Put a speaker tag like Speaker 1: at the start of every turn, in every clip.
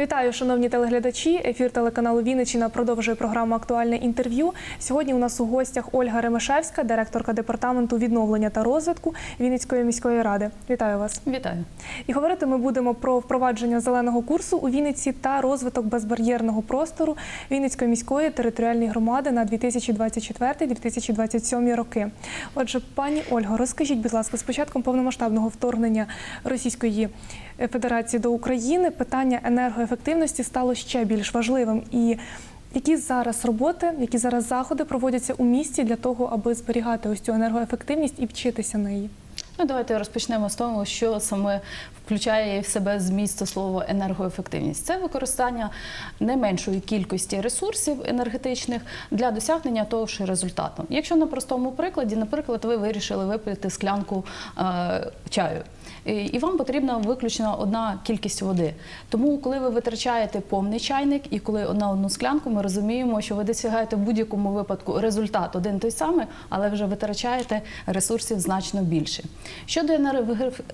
Speaker 1: Вітаю, шановні телеглядачі. Ефір телеканалу Вінниччина продовжує програму Актуальне інтерв'ю. Сьогодні у нас у гостях Ольга Ремешевська, директорка департаменту відновлення та розвитку Вінницької міської ради. Вітаю вас.
Speaker 2: Вітаю.
Speaker 1: І говорити ми будемо про впровадження зеленого курсу у Вінниці та розвиток безбар'єрного простору Вінницької міської територіальної громади на 2024-2027 роки. Отже, пані Ольго, розкажіть, будь ласка, з початком повномасштабного вторгнення Російської Федерації до України питання енергоефективності стало ще більш важливим. І які зараз роботи, які зараз заходи проводяться у місті для того, аби зберігати ось цю енергоефективність і вчитися неї?
Speaker 2: Ну, давайте розпочнемо з того, що саме включає в себе зміст слово енергоефективність. Це використання не меншої кількості ресурсів енергетичних для досягнення того ж результату. Якщо на простому прикладі, наприклад, ви вирішили випити склянку е, чаю. І вам потрібна виключно одна кількість води. Тому, коли ви витрачаєте повний чайник і коли на одну склянку, ми розуміємо, що ви досягаєте в будь-якому випадку результат один той самий, але вже витрачаєте ресурсів значно більше. Щодо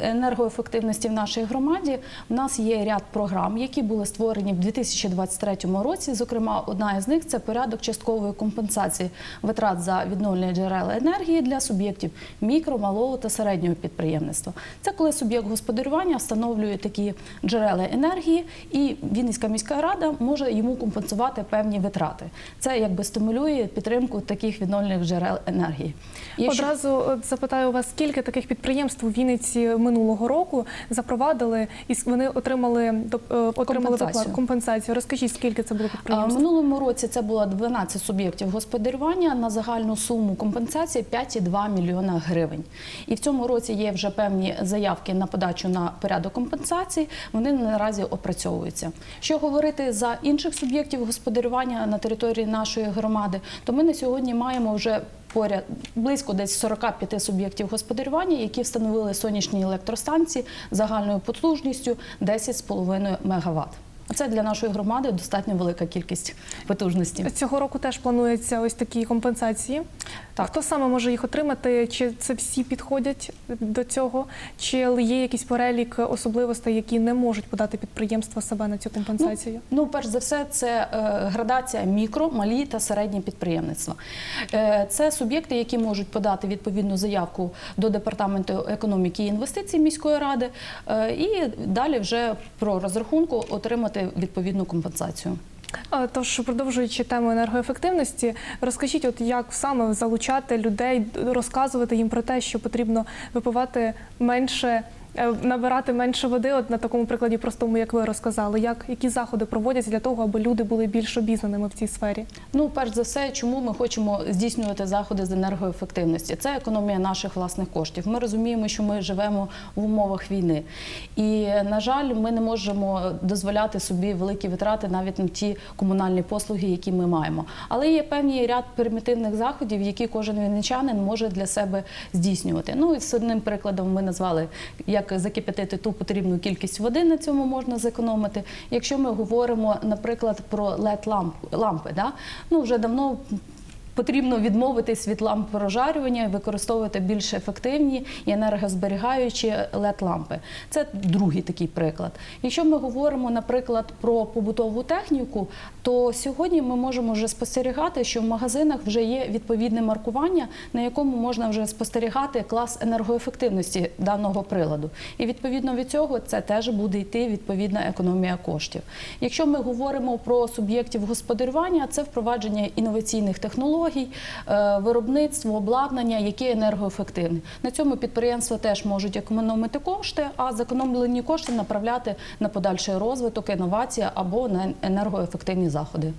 Speaker 2: енергоефективності в нашій громаді, в нас є ряд програм, які були створені в 2023 році. Зокрема, одна із них це порядок часткової компенсації витрат за відновлення джерел енергії для суб'єктів мікро, малого та середнього підприємництва. Це коли суб'єкт господарювання встановлює такі джерела енергії, і Вінницька міська рада може йому компенсувати певні витрати. Це якби стимулює підтримку таких відновлених джерел енергії.
Speaker 1: Якщо... Одразу запитаю вас, скільки таких підприємств у Вінниці минулого року запровадили і вони отримали отримали
Speaker 2: компенсацію.
Speaker 1: компенсацію. Розкажіть, скільки це було підприємств?
Speaker 2: Минулому році це було 12 суб'єктів господарювання на загальну суму компенсації 5,2 мільйона гривень. І в цьому році є вже певні заявки на подачу на порядок компенсації. Вони наразі опрацьовуються. Що говорити за інших суб'єктів господарювання на території нашої громади, то ми на сьогодні маємо вже поряд близько десь 45 суб'єктів господарювання, які встановили сонячні електростанції загальною потужністю 10,5 МВт. Це для нашої громади достатньо велика кількість потужності.
Speaker 1: Цього року теж плануються ось такі компенсації. Так. Хто саме може їх отримати? Чи це всі підходять до цього? Чи є якийсь перелік особливостей, які не можуть подати підприємства себе на цю компенсацію?
Speaker 2: Ну, ну перш за все, це е, градація мікро, малі та середні підприємництва. Е, це суб'єкти, які можуть подати відповідну заявку до департаменту економіки і інвестицій міської ради, е, і далі вже про розрахунку отримати відповідну компенсацію.
Speaker 1: Тож, продовжуючи тему енергоефективності, розкажіть, от як саме залучати людей, розказувати їм про те, що потрібно випивати менше. Набирати менше води, от на такому прикладі простому, як ви розказали, як які заходи проводяться для того, аби люди були більш обізнаними в цій сфері?
Speaker 2: Ну, перш за все, чому ми хочемо здійснювати заходи з енергоефективності? Це економія наших власних коштів. Ми розуміємо, що ми живемо в умовах війни, і на жаль, ми не можемо дозволяти собі великі витрати навіть на ті комунальні послуги, які ми маємо. Але є певний ряд примітивних заходів, які кожен вінничанин може для себе здійснювати. Ну і з одним прикладом ми назвали як як закип'ятити ту потрібну кількість води, на цьому можна зекономити. Якщо ми говоримо, наприклад, про led лампи, да? ну вже давно Потрібно відмовитись від ламп прожарювання і використовувати більш ефективні і енергозберігаючі led лампи Це другий такий приклад. Якщо ми говоримо, наприклад, про побутову техніку, то сьогодні ми можемо вже спостерігати, що в магазинах вже є відповідне маркування, на якому можна вже спостерігати клас енергоефективності даного приладу. І відповідно від цього це теж буде йти відповідна економія коштів. Якщо ми говоримо про суб'єктів господарювання, це впровадження інноваційних технологій технологій, е, виробництво, обладнання, які енергоефективні. На цьому підприємства теж можуть економити кошти, а зекономлені кошти направляти на подальший розвиток, інновація або на енергоефективні заходи.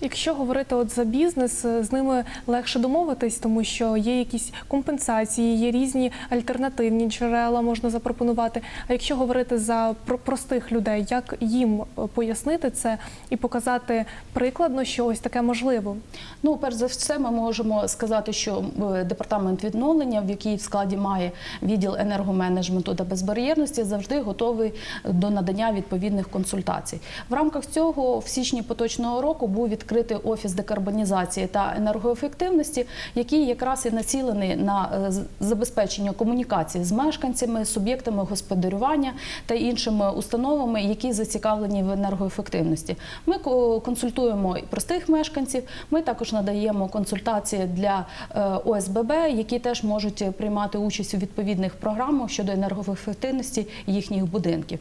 Speaker 1: Якщо говорити от за бізнес, е, з ними легше домовитись, тому що є якісь компенсації, є різні альтернативні джерела, можна запропонувати. А якщо говорити за простих людей, як їм е, пояснити це і показати прикладно, що ось таке можливо?
Speaker 2: Ну, перш за все, ми можемо сказати, що е, департамент відновлення, в якій в складі має відділ енергоменеджменту та безбар'єрності, завжди готовий до надання відповідних консультацій. В рамках цього в січні поточного року був відкритий офіс декарбонізації та енергоефективності, який якраз і націлений на е, забезпечення комунікації з мешканцями, суб'єктами господарювання та іншими установами, які зацікавлені в енергоефективності. Ми ко- консультуємо і простих мешканців. Ми також надаємо консультації для е, ОСББ, які теж можуть приймати участь у відповідних програмах щодо енергоефективності їхніх будинків.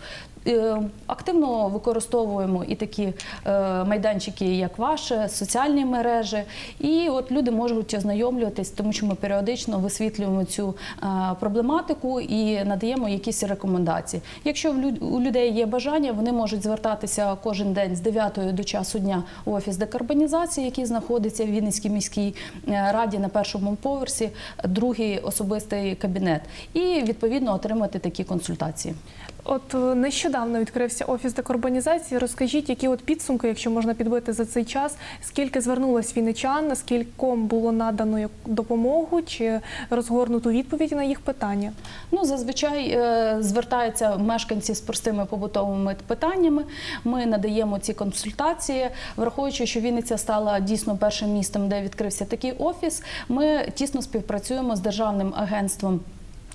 Speaker 2: Е, Активно використовуємо і такі е, майданчики, як ваше, соціальні мережі. І от люди можуть ознайомлюватись, тому що ми періодично висвітлюємо цю е, проблематику і надаємо якісь рекомендації. Якщо у людей є бажання, вони можуть звертатися кожен день з 9 до часу дня у офіс декарбонізації, який знаходиться в Вінницькій міській раді на першому поверсі, другий особистий кабінет, і відповідно отримати такі консультації.
Speaker 1: От е, нещодавно відкрився офіс декарбонізації. Розкажіть, які от підсумки, якщо можна підбити за цей час, скільки звернулось вінничан, скільком було надано допомогу чи розгорнуту відповіді на їх питання?
Speaker 2: Ну, зазвичай е, звертаються мешканці з простими побутовими питаннями. Ми надаємо ці консультації, враховуючи, що Вінниця стала дійсно першим містом, де відкрився такий офіс. Ми тісно співпрацюємо з державним агентством.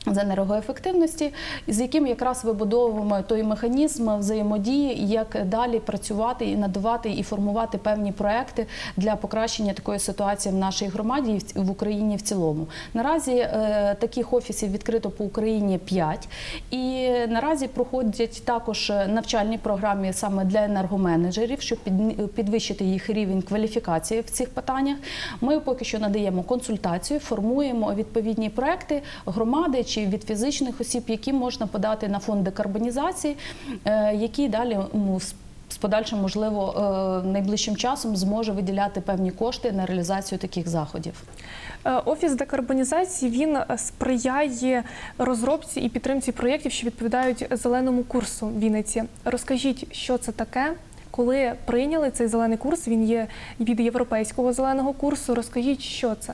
Speaker 2: З енергоефективності, з яким якраз вибудовуємо той механізм взаємодії, як далі працювати і надавати і формувати певні проекти для покращення такої ситуації в нашій громаді і в Україні в цілому. Наразі е, таких офісів відкрито по Україні 5. І наразі проходять також навчальні програми саме для енергоменеджерів, щоб підвищити їх рівень кваліфікації в цих питаннях. Ми поки що надаємо консультацію, формуємо відповідні проекти громади чи від фізичних осіб, які можна подати на фонд декарбонізації, е, які далі м, з- подальшим, можливо, е, найближчим часом зможе виділяти певні кошти на реалізацію таких заходів.
Speaker 1: Е, Офіс декарбонізації він сприяє розробці і підтримці проєктів, що відповідають зеленому курсу Вінниці. Розкажіть, що це таке? Коли прийняли цей зелений курс, він є від європейського зеленого курсу. Розкажіть, що це?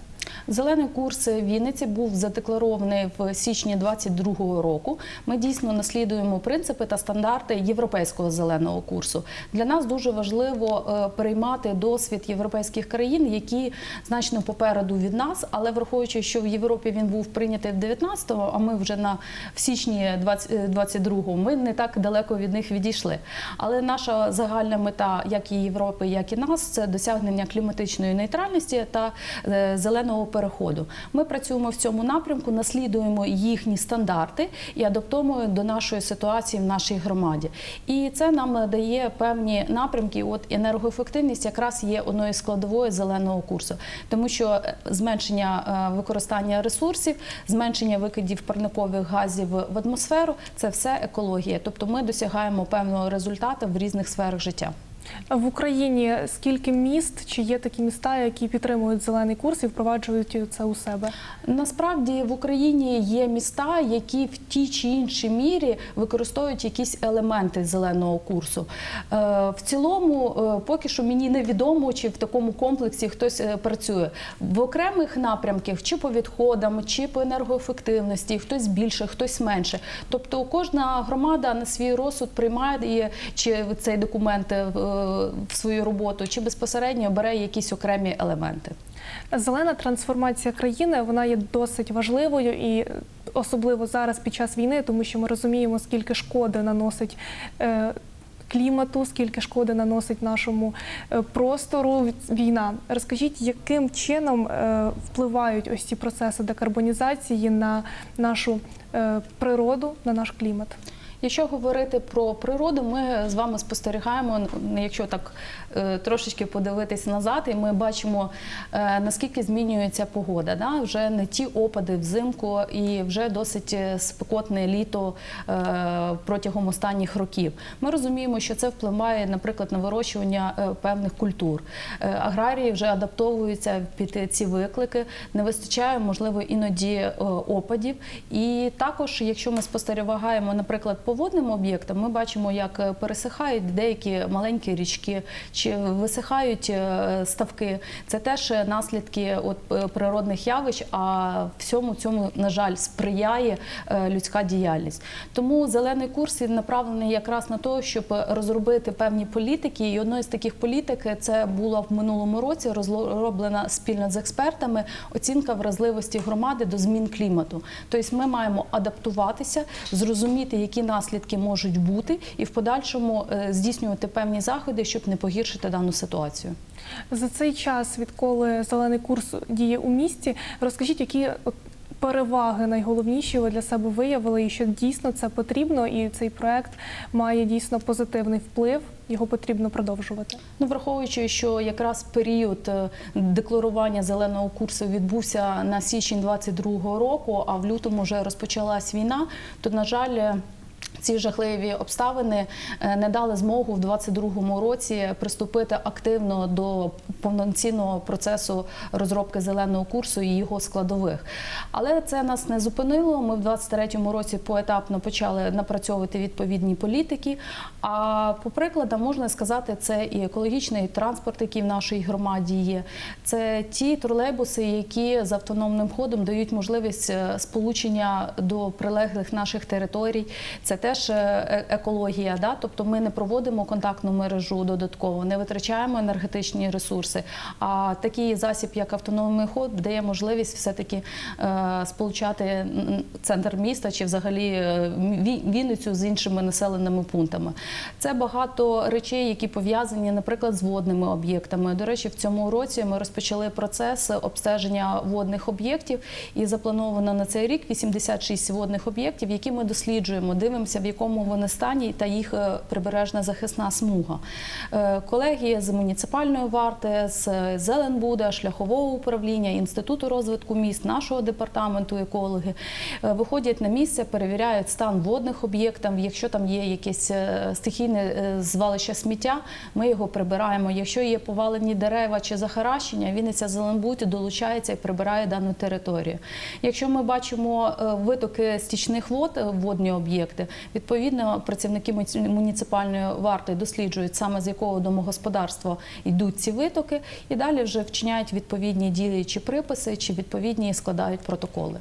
Speaker 2: Зелений курс Вінниці був задекларований в січні 2022 року. Ми дійсно наслідуємо принципи та стандарти європейського зеленого курсу. Для нас дуже важливо е, переймати досвід європейських країн, які значно попереду від нас. Але враховуючи, що в Європі він був прийнятий в 19-му, а ми вже на в січні 22-го, ми не так далеко від них відійшли. Але наша загальна мета, як і Європи, як і нас, це досягнення кліматичної нейтральності та е, зеленого переходу. Ми працюємо в цьому напрямку, наслідуємо їхні стандарти і адаптуємо до нашої ситуації в нашій громаді. І це нам дає певні напрямки. От енергоефективність якраз є одною складовою зеленого курсу, тому що е, зменшення е, використання ресурсів, зменшення викидів парникових газів в атмосферу це все екологія. Тобто ми досягаємо певного результату в різних сферах життя.
Speaker 1: В Україні скільки міст чи є такі міста, які підтримують зелений курс і впроваджують це у себе?
Speaker 2: Насправді в Україні є міста, які в тій чи іншій мірі використовують якісь елементи зеленого курсу. Е, В цілому, е, поки що мені невідомо, чи в такому комплексі хтось е, працює в окремих напрямках, чи по відходам, чи по енергоефективності, хтось більше, хтось менше. Тобто кожна громада на свій розсуд приймає чи цей документ в в свою роботу, чи безпосередньо бере якісь окремі елементи.
Speaker 1: Зелена трансформація країни вона є досить важливою і особливо зараз під час війни, тому що ми розуміємо, скільки шкоди наносить. е, Клімату, скільки шкоди наносить нашому е, простору війна. Розкажіть, яким чином е, впливають ось ці процеси декарбонізації на нашу природу, на наш клімат?
Speaker 2: Якщо говорити про природу, ми з вами спостерігаємо, якщо так трошечки подивитись назад, і ми бачимо е, наскільки змінюється погода. Да? Вже не ті опади взимку, і вже досить е, спекотне літо е, протягом останніх років. Ми розуміємо, що це впливає, наприклад, на вирощування е, певних культур. Е, Аграрії вже адаптовуються під ці виклики. Не вистачає, можливо, іноді е, опадів. І також, якщо ми спостерігаємо, наприклад, по водним об'єктам ми бачимо, як е, пересихають деякі маленькі річки, чи висихають е, ставки. Це теж наслідки от е, природних явищ. А всьому цьому, на жаль, сприяє е, людська діяльність. Тому зелений курс він направлений якраз на те, щоб розробити певні політики. І одною з таких політик це була в минулому році розроблена спільно з експертами оцінка вразливості громади до змін клімату. Тобто ми маємо адаптуватися, зрозуміти, які наслідки можуть бути, і в подальшому здійснювати певні заходи, щоб не погіршити дану ситуацію.
Speaker 1: За цей час, відколи зелений курс діє у місті, розкажіть, які переваги найголовніші ви для себе виявили, і що дійсно це потрібно, і цей проект має дійсно позитивний вплив. Його потрібно продовжувати.
Speaker 2: Ну, враховуючи, що якраз період е, декларування зеленого курсу відбувся на січень 22-го року, а в лютому вже розпочалась війна, то на жаль. Ці жахливі обставини е, не дали змогу в 22-му році приступити активно до повноцінного процесу розробки зеленого курсу і його складових. Але це нас не зупинило. Ми в 23-му році поетапно почали напрацьовувати відповідні політики. А по прикладам можна сказати, це і екологічний транспорт, який в нашій громаді є. Це ті тролейбуси, які з автономним ходом дають можливість е, сполучення до прилеглих наших територій. Це теж е, екологія. Да? Тобто ми не проводимо контактну мережу додатково, не витрачаємо енергетичні ресурси. А такий засіб, як автономний ход, дає можливість все-таки е, сполучати центр міста чи взагалі е, Вінницю з іншими населеними пунктами. Це багато речей, які пов'язані, наприклад, з водними об'єктами. До речі, в цьому році ми розпочали процес обстеження водних об'єктів, і заплановано на цей рік 86 водних об'єктів, які ми досліджуємо, дивимося, в якому вони стані та їх е, прибережна захисна смуга. Е, Колеги з муніципальної варти, з Зеленбуда, шляхового управління, інституту розвитку міст, нашого департаменту екологи е, виходять на місце, перевіряють стан водних об'єктів. Якщо там є якесь е, стихійне е, звалище сміття, ми його прибираємо. Якщо є повалені дерева чи захаращення, Вінниця Зеленбуд долучається і прибирає дану територію. Якщо ми бачимо е, витоки стічних вод, е, водні об'єкти, відповідно працівники муніципальної варти досліджують саме з якого домогосподарства йдуть ці витоки, і далі вже вчиняють відповідні дії чи приписи, чи відповідні складають протоколи.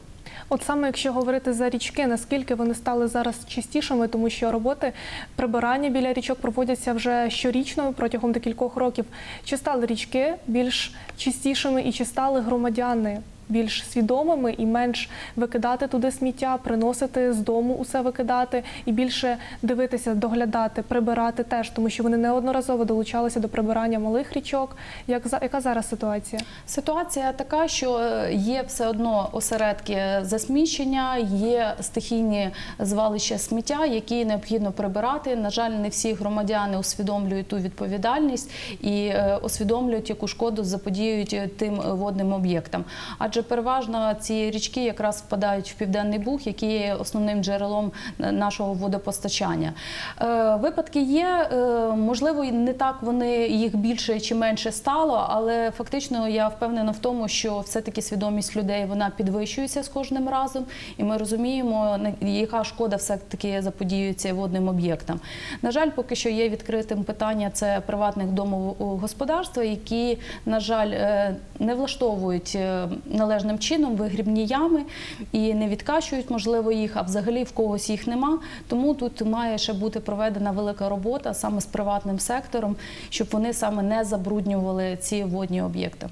Speaker 1: От саме якщо говорити за річки, наскільки вони стали зараз частішими, тому що роботи прибирання біля річок проводяться вже щорічно протягом декількох років. Чи стали річки більш чистішими і чи стали громадяни більш свідомими і менш викидати туди сміття, приносити з дому усе викидати і більше дивитися, доглядати, прибирати теж, тому що вони неодноразово долучалися до прибирання малих річок. Як яка зараз ситуація?
Speaker 2: Ситуація така, що е, є все одно осередки засмічення, є стихійні звалища сміття, які необхідно прибирати. На жаль, не всі громадяни усвідомлюють ту відповідальність і е, усвідомлюють, яку шкоду заподіють е, тим водним об'єктам. Адже переважно ці річки якраз впадають в південний буг, який є основним джерелом нашого водопостачання. Е, Випадки є, е, можливо, не так вони їх більше чи менше стало, але фактично я впевнена в тому, що все-таки свідомість людей вона підвищується з кожним разом, і ми розуміємо, яка шкода все-таки заподіюється водним об'єктам. На жаль, поки що є відкритим питання це приватних домогосподарств, які, на жаль, е, не влаштовують е, належним чином вигрібні ями і не відкачують, можливо, їх, а взагалі в когось їх нема. Тому тут має ще бути проведена велика робота саме з приватним сектором, щоб вони саме не забруднювали ці водні об'єкти.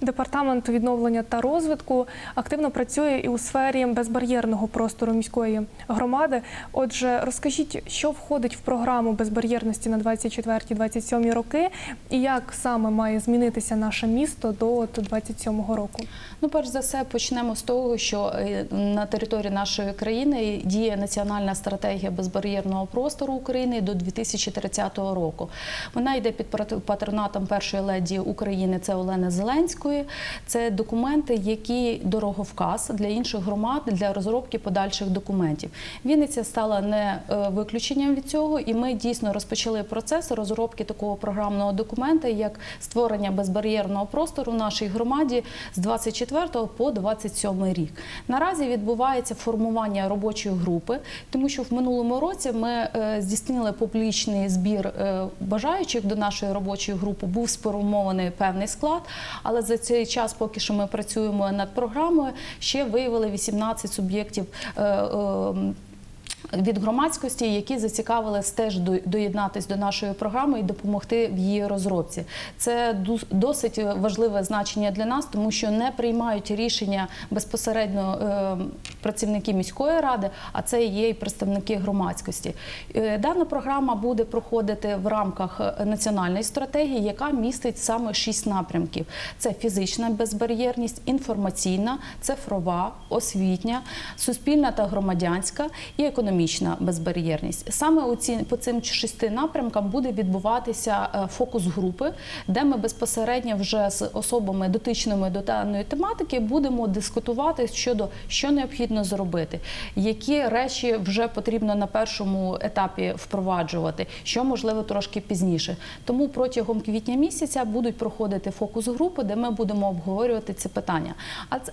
Speaker 1: Департамент відновлення та розвитку активно працює і у сфері безбар'єрного простору міської громади. Отже, розкажіть, що входить в програму безбар'єрності на 24-27 роки, і як саме має змінитися наше місто до от 27-го року?
Speaker 2: Ну, перш за все, почнемо з того, що е, на території нашої країни діє національна стратегія безбар'єрного простору України до 2030 року. Вона йде під патронатом першої леді України, це Олени Зеленської. Громадської. Це документи, які дороговказ для інших громад для розробки подальших документів. Вінниця стала не е, виключенням від цього, і ми дійсно розпочали процес розробки такого програмного документа, як створення безбар'єрного простору в нашій громаді з 24 по 27 рік. Наразі відбувається формування робочої групи, тому що в минулому році ми е, здійснили публічний збір е, бажаючих до нашої робочої групи. Був сформований певний склад, але за цей час, поки що ми працюємо над програмою, ще виявили 18 суб'єктів. Від громадськості, які зацікавились теж до- доєднатись до нашої програми і допомогти в її розробці. Це досить важливе значення для нас, тому що не приймають рішення безпосередньо е, працівники міської ради, а це є і представники громадськості. Е, Дана програма буде проходити в рамках національної стратегії, яка містить саме шість напрямків: це фізична безбар'єрність, інформаційна, цифрова, освітня, суспільна та громадянська і економічна безбар'єрність. Саме у ці по цим шести напрямкам буде відбуватися е, фокус групи, де ми безпосередньо вже з особами дотичними до даної тематики будемо дискутувати щодо що необхідно зробити, які речі вже потрібно на першому етапі впроваджувати, що можливо трошки пізніше. Тому протягом квітня місяця будуть проходити фокус групи, де ми будемо обговорювати ці питання.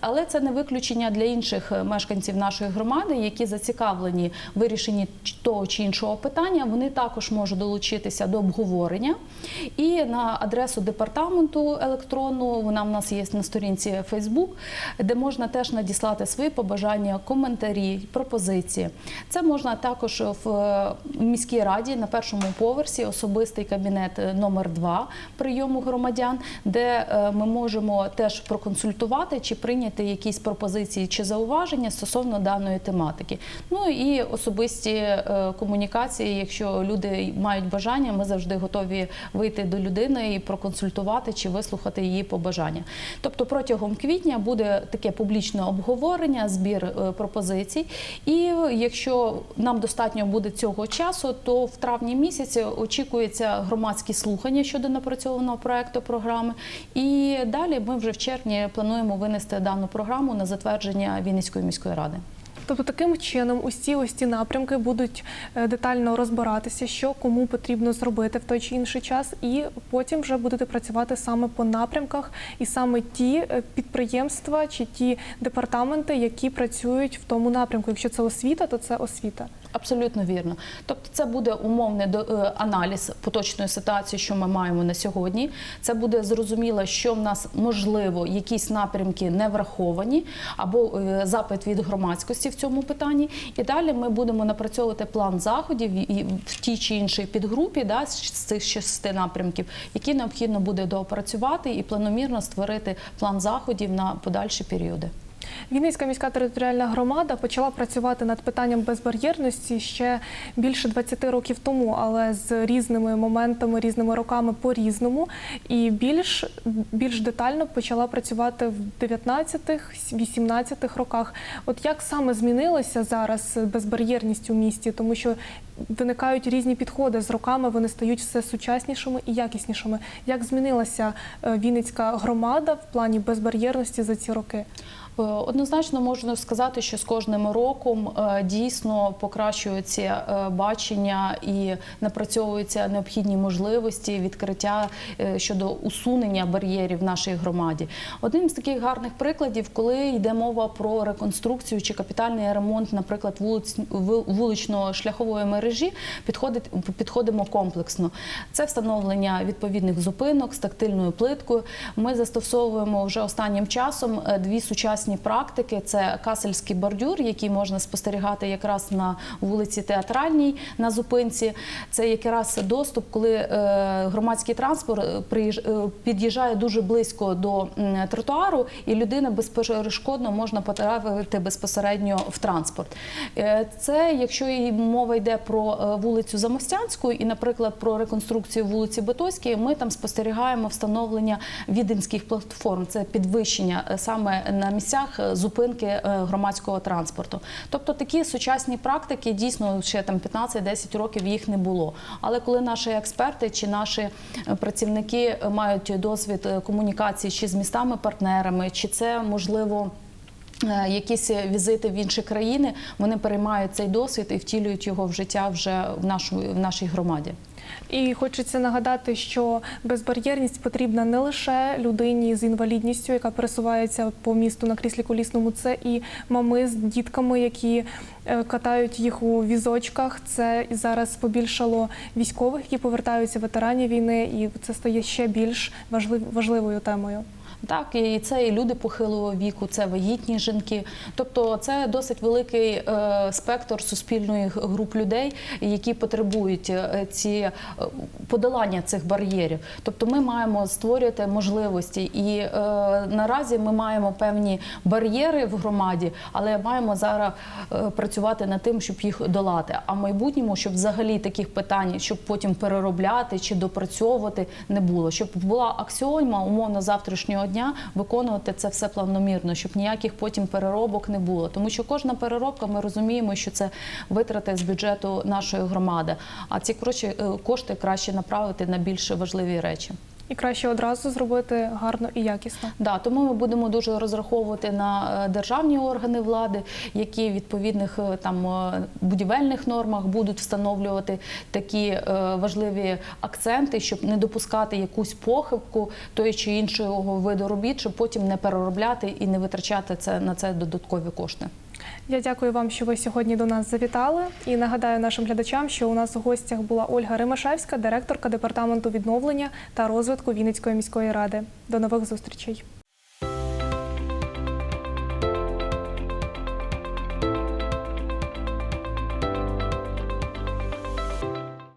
Speaker 2: Але це не виключення для інших е, мешканців нашої громади, які зацікавлені вирішенні того чи іншого питання. Вони також можуть долучитися до обговорення. І на адресу департаменту електронну вона в нас є на сторінці Facebook, де можна теж надіслати свої побажання, коментарі, пропозиції. Це можна також в е, міській раді на першому поверсі, особистий кабінет е, номер 2 прийому громадян, де е, ми можемо теж проконсультувати чи прийняти якісь пропозиції чи зауваження стосовно даної тематики. Ну і особисті е, комунікації, якщо люди мають бажання, ми завжди готові вийти до людини і проконсультувати чи вислухати її побажання. Тобто протягом квітня буде таке публічне обговорення, збір е, пропозицій. І якщо нам достатньо буде цього часу, то в травні місяці очікується громадські слухання щодо напрацьованого проекту програми. І далі ми вже в червні плануємо винести дану програму на затвердження Вінницької міської ради.
Speaker 1: Тобто таким чином усі ось ці напрямки будуть е, детально розбиратися, що кому потрібно зробити в той чи інший час, і потім вже будете працювати саме по напрямках, і саме ті е, підприємства чи ті департаменти, які працюють в тому напрямку. Якщо це освіта, то це освіта.
Speaker 2: Абсолютно вірно. Тобто, це буде умовний е, аналіз поточної ситуації, що ми маємо на сьогодні. Це буде зрозуміло, що в нас можливо якісь напрямки не враховані, або е, запит від громадськості в цьому питанні. І далі ми будемо напрацьовувати план заходів і в тій чи іншій підгрупі, да, з цих шести напрямків, які необхідно буде доопрацювати і планомірно створити план заходів на подальші періоди.
Speaker 1: Вінницька міська територіальна громада почала працювати над питанням безбар'єрності ще більше 20 років тому, але з різними моментами, різними роками по-різному. І більш, більш детально почала працювати в 19-18 роках. От як саме змінилася зараз безбар'єрність у місті, тому що виникають різні підходи з роками, вони стають все сучаснішими і якіснішими. Як змінилася е, Вінницька громада в плані безбар'єрності за ці роки?
Speaker 2: Е, Однозначно можна сказати, що з кожним роком е, дійсно покращується е, бачення і напрацьовуються необхідні можливості відкриття щодо усунення бар'єрів в нашій громаді. Одним з таких гарних прикладів, коли йде мова про реконструкцію чи капітальний ремонт, наприклад, вулиць вулично-шляхової мережі, підходимо комплексно. Це встановлення відповідних зупинок з тактильною плиткою. Ми застосовуємо вже останнім часом дві сучасні практики: це касельський бордюр, який можна спостерігати якраз на вулиці Театральній на зупинці. Це якраз доступ, коли е, громадський транспорт е, е, під'їжджає дуже близько до тротуару, і людина безперешкодно можна потрапити безпосередньо в транспорт. Це якщо і мова йде про вулицю Замостянську і, наприклад, про реконструкцію вулиці Бетоської, ми там спостерігаємо встановлення віденських платформ. Це підвищення саме на місцях місцях е, зупинки е, громадського транспорту. Тобто такі сучасні практики дійсно ще там 15-10 років їх не було. Але коли наші експерти чи наші е, працівники мають досвід комунікації чи з містами-партнерами, чи це можливо. Якісь візити в інші країни вони переймають цей досвід і втілюють його в життя вже в нашу в нашій громаді.
Speaker 1: І хочеться нагадати, що безбар'єрність потрібна не лише людині з інвалідністю, яка пересувається по місту на кріслі колісному, це і мами з дітками, які е, катають їх у візочках. Це і зараз побільшало військових, які повертаються ветеранів війни, і це стає ще більш важлив- важливою темою.
Speaker 2: Так, і це і люди похилого віку, це вагітні жінки. Тобто це досить великий е, спектр суспільної груп людей, які потребують е, ці е, подолання цих бар'єрів. Тобто ми маємо створювати можливості, і е, наразі ми маємо певні бар'єри в громаді, але маємо зараз працювати над тим, щоб їх долати. А в майбутньому, щоб взагалі таких питань, щоб потім переробляти чи допрацьовувати, не було, щоб була аксіома умовно завтрашнього дня виконувати це все плавномірно, щоб ніяких потім переробок не було. Тому що кожна переробка, ми розуміємо, що це витрати з бюджету нашої громади. А ці гроші, е, кошти краще направити на більш важливі речі.
Speaker 1: І краще одразу зробити гарно і якісно.
Speaker 2: Да, тому ми будемо дуже розраховувати на е, державні органи влади, які в відповідних е, там е, будівельних нормах будуть встановлювати такі важливі акценти, щоб не допускати якусь похибку тої чи іншого виду робіт, щоб потім не переробляти і не витрачати це на це додаткові кошти.
Speaker 1: Я дякую вам, що ви сьогодні до нас завітали. І нагадаю нашим глядачам, що у нас у гостях була Ольга Римашевська, директорка департаменту відновлення та розвитку Вінницької міської ради. До нових зустрічей.